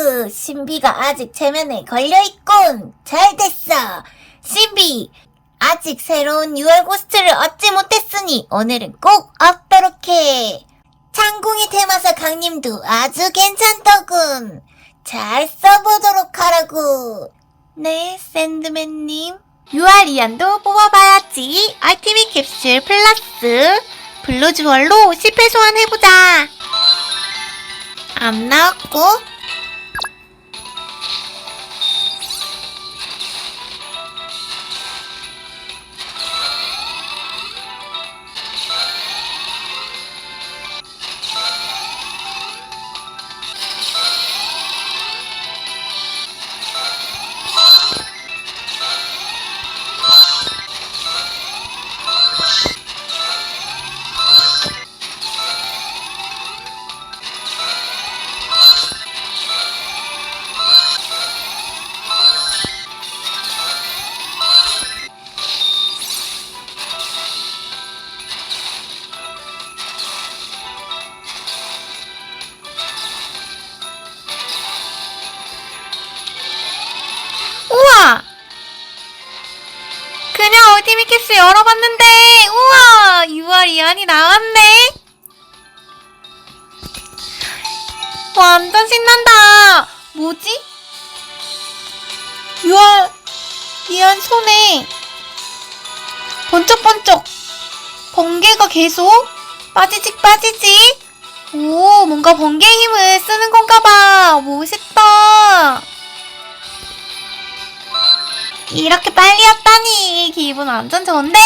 으, 신비가 아직 체면에 걸려있군. 잘 됐어. 신비, 아직 새로운 6월 고스트를 얻지 못했으니 오늘은 꼭 얻도록 해. 창궁의 테마사 강림도 아주 괜찮더군. 잘 써보도록 하라고. 네, 샌드맨님. 유아리안도 뽑아봐야지. 알티미 캡슐 플러스 블루주얼로 10회 소환해보자. 안 나왔고. 열어봤는데, 우와! 6월 이안이 나왔네? 완전 신난다! 뭐지? 6월 이안 손에 번쩍번쩍 번개가 계속 빠지직 빠지직 오 뭔가 번개 힘을 쓰는 건가 봐 멋있다 이렇게 빨리 왔다니 기분 완전 좋은데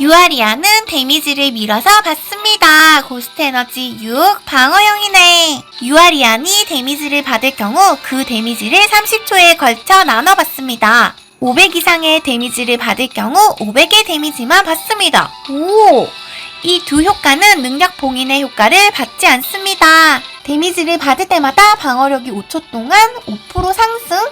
유아리아는 데미지를 밀어서 받습니다. 고스트 에너지 6 방어형이네. 유아리안이 데미지를 받을 경우 그 데미지를 30초에 걸쳐 나눠 받습니다. 500 이상의 데미지를 받을 경우 500의 데미지만 받습니다. 오! 이 두 효과는 능력 봉인의 효과를 받지 않습니다. 데미지를 받을 때마다 방어력이 5초 동안 5% 상승,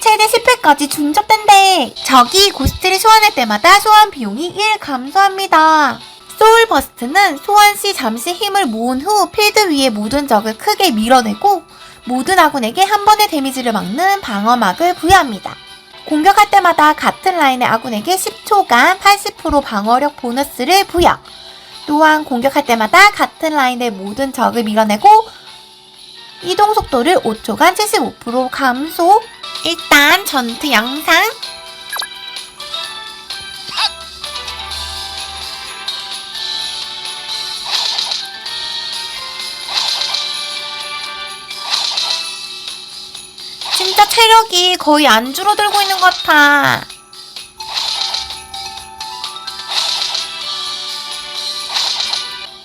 최대 10회까지 중첩된대. 적이 고스트를 소환할 때마다 소환 비용이 1 감소합니다. 소울 버스트는 소환 시 잠시 힘을 모은 후 필드 위의 모든 적을 크게 밀어내고 모든 아군에게 한 번의 데미지를 막는 방어막을 부여합니다. 공격할 때마다 같은 라인의 아군에게 10초간 80% 방어력 보너스를 부여. 또한 공격할 때마다 같은 라인의 모든 적을 밀어내고 이동 속도를 5초간 75% 감소. 일단 전투 영상. 진짜 체력이 거의 안 줄어들고 있는 것 같아.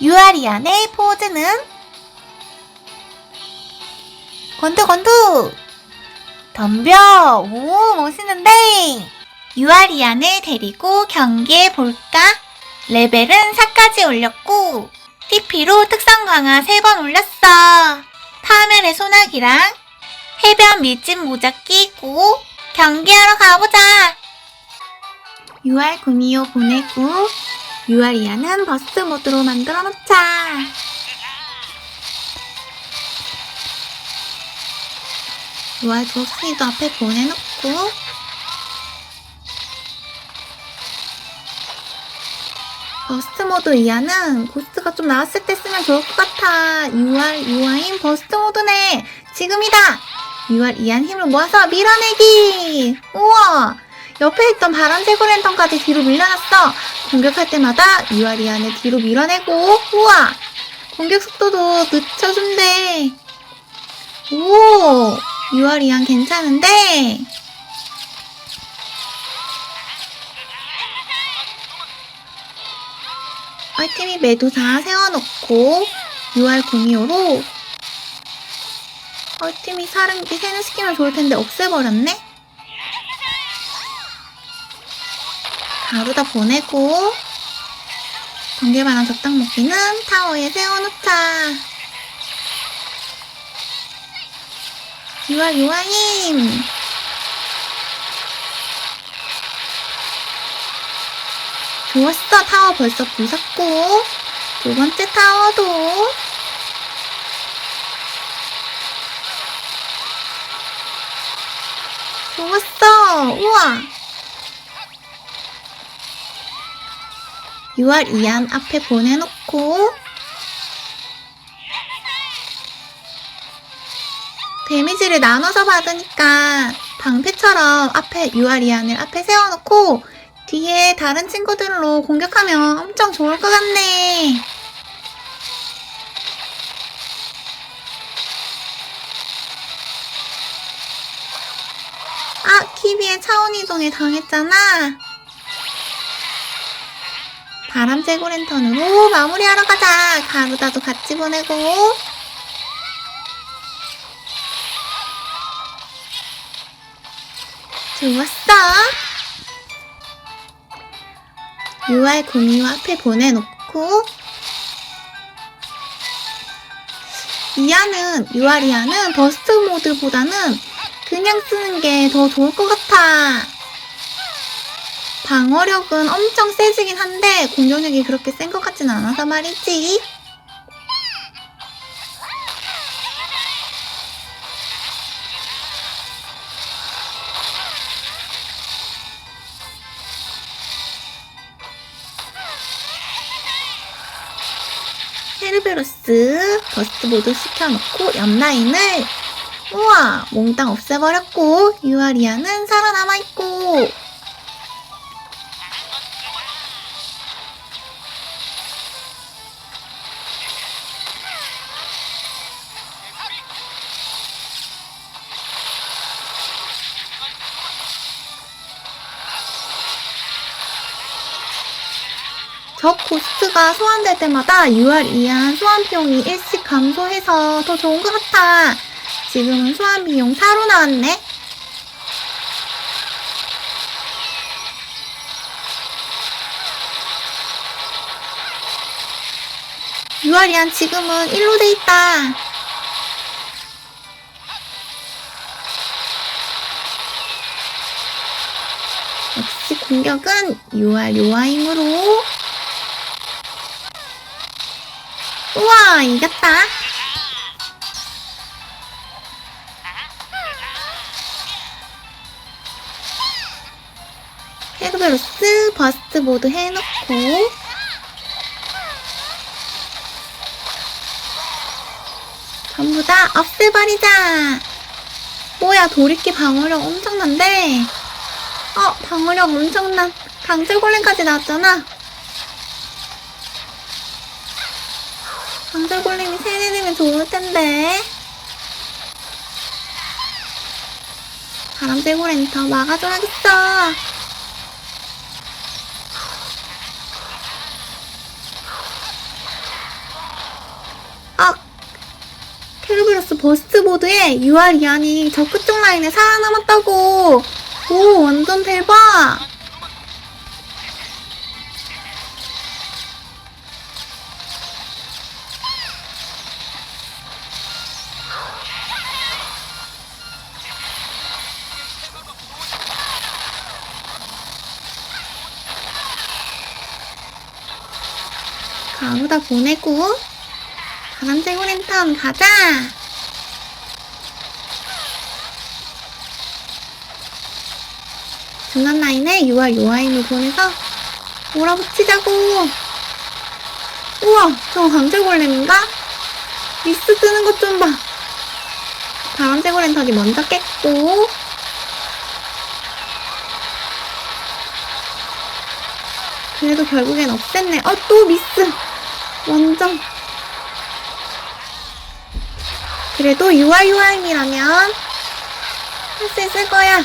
유아리안의 포즈는 건두 건두! 덤벼! 오 멋있는데! 유아리안을 데리고 경기해 볼까? 레벨은 4까지 올렸고 TP로 특성 강화 3번 올렸어. 파멸의 소나기랑 해변 밀짚 모자 끼고 경기하러 가보자! 유알 구미호 보내고 유아리안은 버스 모드로 만들어 놓자 유알 도스니도 앞에 보내놓고 버스트 모드 이하는 고스트가 좀 나왔을 때 쓰면 좋을 것 같아. UR, UI인 버스트 모드네. 지금이다. UR 이한 힘을 모아서 밀어내기. 우와. 옆에 있던 파란색 랜턴까지 뒤로 밀려났어. 공격할 때마다 UR 이한을 뒤로 밀어내고. 우와. 공격 속도도 늦춰준대. 오. UR 이한 괜찮은데? 얼티밋 매도사 세워놓고 6월 02호로 얼티밋 사름기 세뇌시키면 좋을 텐데 없애버렸네? 가루다 보내고 번개바람 적당 먹기는 타워에 세워놓자 6월 6월님 좋았어 타워 벌써 부쉈고 두 번째 타워도 좋았어. 우와. 6월 이안 앞에 보내놓고 데미지를 나눠서 받으니까 방패처럼 앞에 6월 이안을 앞에 세워놓고 뒤에 다른 친구들로 공격하면 엄청 좋을 것 같네. 아, 키비의 차원 이동에 당했잖아. 바람 제고 랜턴으로 마무리하러 가자. 가루다도 같이 보내고. 좋았어. 6월 공유 앞에 보내놓고. 이하는, 6월 이하는 버스트 모드보다는 그냥 쓰는 게 더 좋을 것 같아. 방어력은 엄청 세지긴 한데 공격력이 그렇게 센 것 같진 않아서 말이지. 헤르베로스 버스트 모드 시켜놓고 옆라인을 우와 몽땅 없애버렸고 유아리아는 살아남아있고 적 고스트가 소환될 때마다 UR 이한 소환 비용이 일씩 감소해서 더 좋은 것 같아. 지금은 소환 비용 4로 나왔네. 이한 지금은 1로 돼 있다. 역시 공격은 UR 요아임으로 우와 이겼다. 헤르베로스 버스트 모드 해놓고. 전부 다 없애버리자. 뭐야 도리끼 방어력 엄청난데? 어 방어력 엄청난 강철골렘까지 나왔잖아 강철골렘이 세뇌되면 좋을 텐데. 바람쇠고렘 더 막아줘야겠어. 아! 캐르비러스 버스트 보드에 UR 이안이 저 끝쪽 라인에 살아남았다고! 오, 완전 대박! 가루다 보내고. 바람새고 랜턴 가자. 중간 라인에 6월 요아임을 보내서 몰아붙이자고. 우와 저거 강철골렘인가? 미스 뜨는 것 좀 봐. 바람새고 랜턴이 먼저 깼고 그래도 결국엔 없앴네. 어, 또 미스. 완전. 그래도 UIUI이라면 할 수 있을 거야.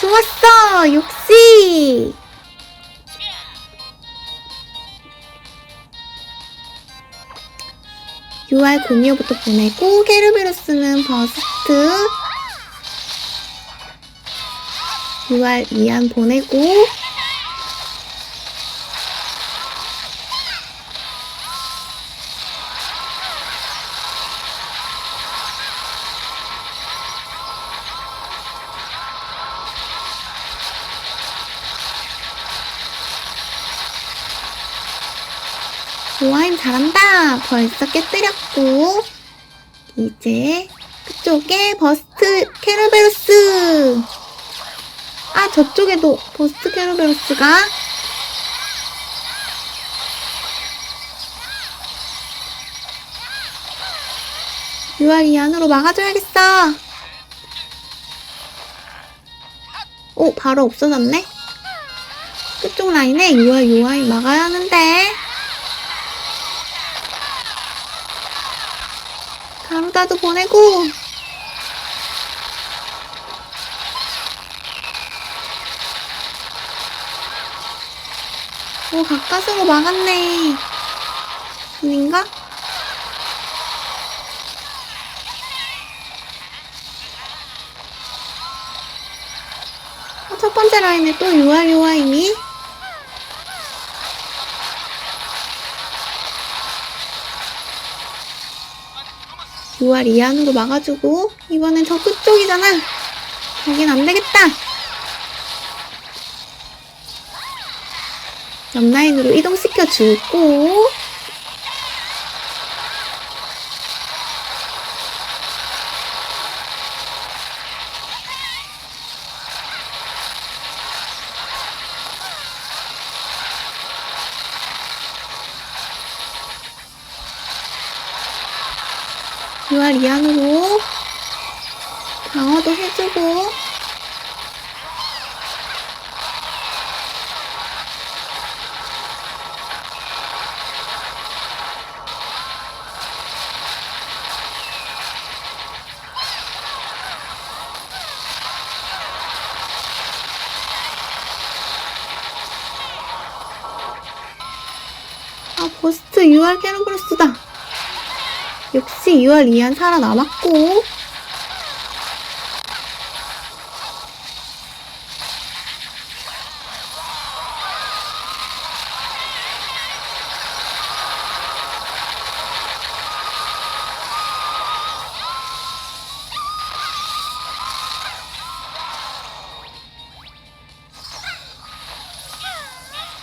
좋았어. 역시. UR 공유부터 보내고 케르베로스는 버스트 UR 이안 보내고 요아임 잘한다. 벌써 깨뜨렸고 이제 그쪽에 버스트 케르베로스. 아, 저쪽에도 버스트 케르베로스가. 유아리 안으로 막아줘야겠어. 오, 바로 없어졌네. 끝쪽 라인에 유아 유아이 막아야 하는데. 가루다도 보내고. 오, 가까스로 막았네. 아닌가? 어, 첫 번째 라인에 또 유아 유아이니? 유아 리안으로 막아주고 이번엔 저 끝쪽이잖아. 여긴 안 되겠다. 옆 라인으로 이동시켜 주고. 유아 리안으로 UR 캐노브로스다. 역시 UR 이안 살아남았고.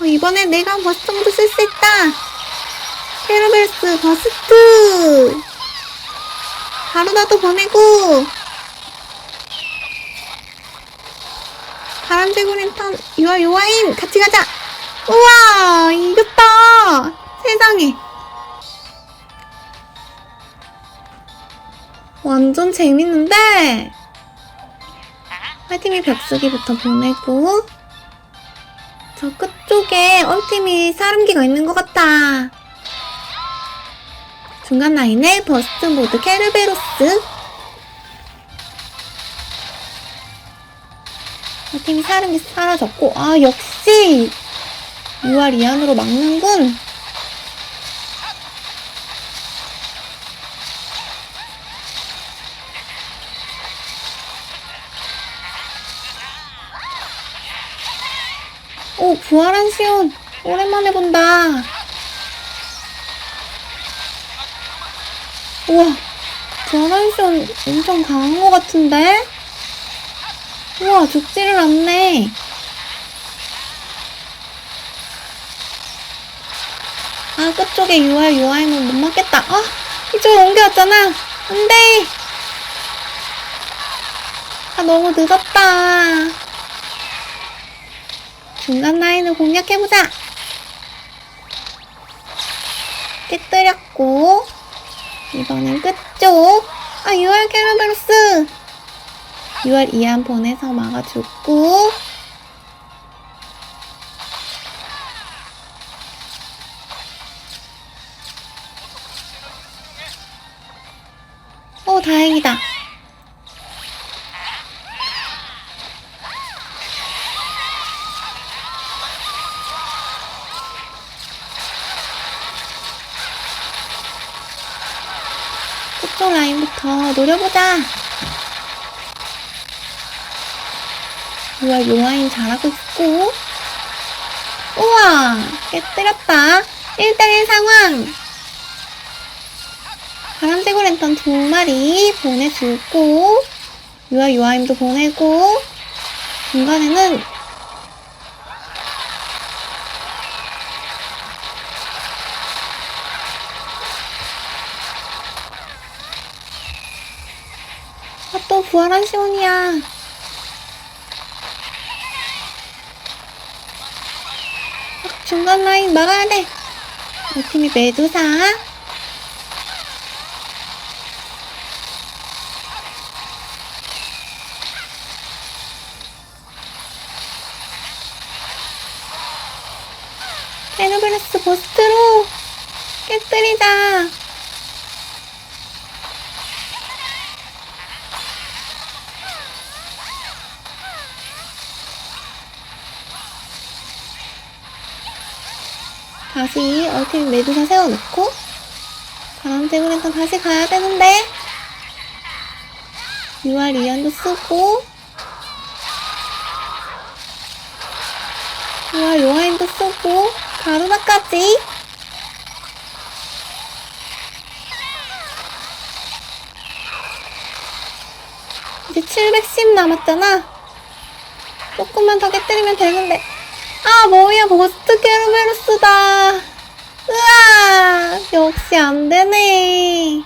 어, 이번에 내가 버스트 모드 쓸수 있다 캐러벨스 버스트. 가루다도 보내고. 바람제구 랜턴 유아 요아인 같이 가자. 우와 이겼다. 세상에. 완전 재밌는데? 화이팅이 벽쓰기부터 보내고. 저 끝쪽에 얼티밋 사름기가 있는 것 같다 중간 라인에 버스트 모드 케르베로스. 팀이 사는 게 사라졌고 아 역시 유아 리안으로 막는군. 오 부활한 시온 오랜만에 본다 우와, 저널션 엄청 강한 것 같은데? 우와, 죽지를 않네. 아, 끝쪽에 UR, UI는 못 맞겠다. 아, 이쪽으로 옮겨왔잖아. 안 돼. 아, 너무 늦었다. 중간 라인을 공략해보자. 깨뜨렸고. 이번엔 끝쪽. 아, 6월 캐러베로스. 6월 이안 보내서 막아줬고. 오, 다행이다. 끝쪽 라인부터 노려보자. 우와, 요아인 잘하고 있고. 우와, 깨뜨렸다. 1대1 상황. 바람제고 랜턴 두 마리 보내주고, 유아 요아임도 보내고, 중간에는 또 부활한 시온이야. 중간 라인 막아야 돼. 우리 팀이 메두사. 헤르베르스 버스트로 깨뜨리자. 다시 얼팀 메두사 세워놓고 바람색으로 일단 다시 가야 되는데 유아 리안도 쓰고 유아 요하인도 쓰고 가루나까지. 이제 710 남았잖아. 조금만 더 깨뜨리면 되는데. 아 뭐야 버스트 게르베르스다 으아 역시 안 되네